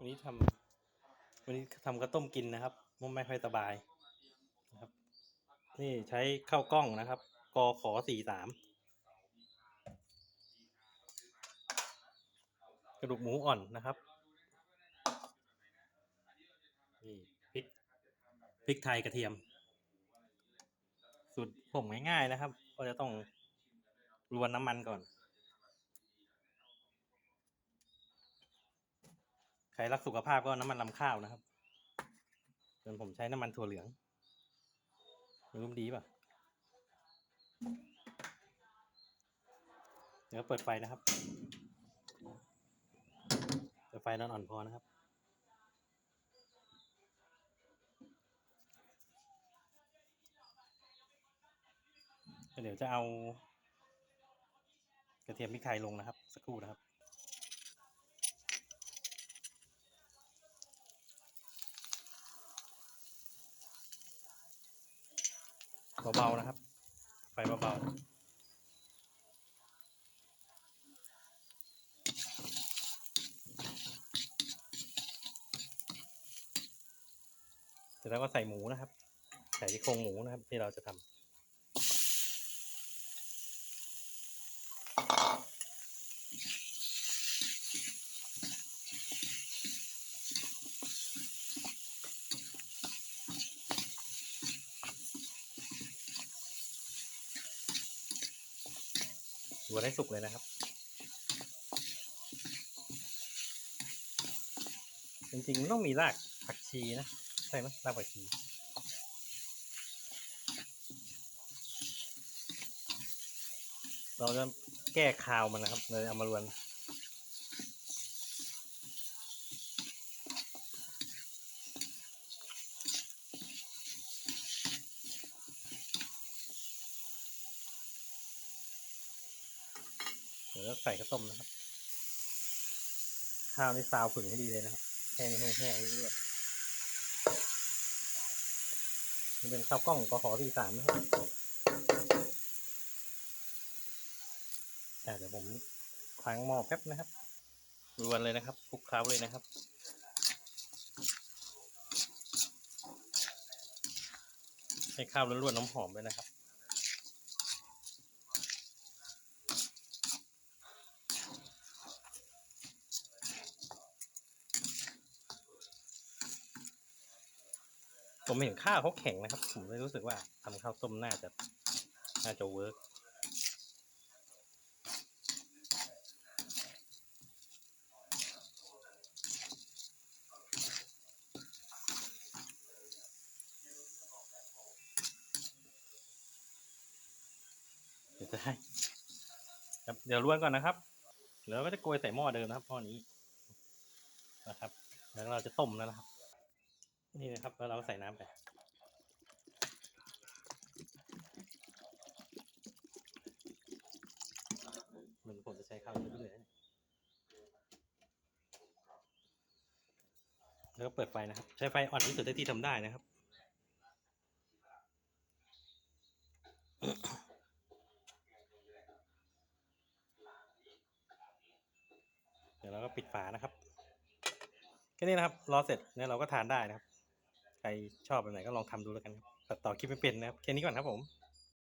วันนี้ทำวันนี้ทำข้าวต้มกินนะครับมันไม่ค่อยสบายนะครับ นี่ใช้ข้าวกล้องนะครับกอขอสี่สามกระดูกหมูอ่อนนะครับนี่พริกพริกไทยกระเทียม สูตรผมง่ายๆนะครับ ก็จะต้องรวนน้ำมันก่อน ครรักสุขภาพก็น้ำมันลำข้าวนะครับส่วนผมใช้น้ำมันถั่วเหลืองไม่รู้มันดีป่ะ เดี๋ยวเปิดไฟนะครับ เปิดไฟนอนอ่อนพอนะครับ เดี๋ยวจะเอา กระเทียมพริกไทยลงนะครับ สักครู่นะครับ เบาๆนะครับ ไฟเบาๆเสร็จแล้วก็ใส่หมูนะครับ ใส่ที่โครงหมูนะครับ ที่เราจะทำ หัวได้สุกเลยนะครับจริงๆมันต้องมีรากผักชีนะใช่ไหมรากผักชีเราจะแก้คาวมันนะครับเลยเอามารวน ดี๋ยวใส่ข้าวต้มนะครับ ข้าวนี่ซาวผึ่งให้ดีเลยนะครับแห้งแห้งแห้งเรื่อยๆนี่เป็นข้าวกล้องกขอสี่สามนะครับอ่เดี๋ยวผมค้างหม้อแป๊บนะครับรวนเลยนะครับคลุกเคล้าเลยนะครับให้ข้าวล้วนๆน้ำหอมเลยนะครับ ผมเห็นข้าวเขาแข็งนะครับ ผมเลยรู้สึกว่าทำข้าวต้มน่าจะน่าจะเวิร์กเดี๋ยวจะให้เดี๋ยวล้วนก่อนนะครับแล้วก็จะโกยใส่หม้อเดิมนะครับหม้อนี้นะครับ แล้วเราจะต้มแล้วนะครับ นี่นะครับแล้วเราใส่น้ำไป เหมันผมจะใช้ข้าวเรื่อยๆนะแล้วก็เปิดไฟนะครับ ใช้ไฟอ่อนที่สุดที่ทำได้นะครับเดี๋ยวเราก็ปิดฝานะครับแค่นี้นะครับ รอเสร็จเนี่ยเราก็ทานได้นะครับ ใครชอบแบบไหนก็ลองทำดูแล้วกันครับตัดต่อคลิปไม่เป็นนะครับแค่นี้ก่อนครับผม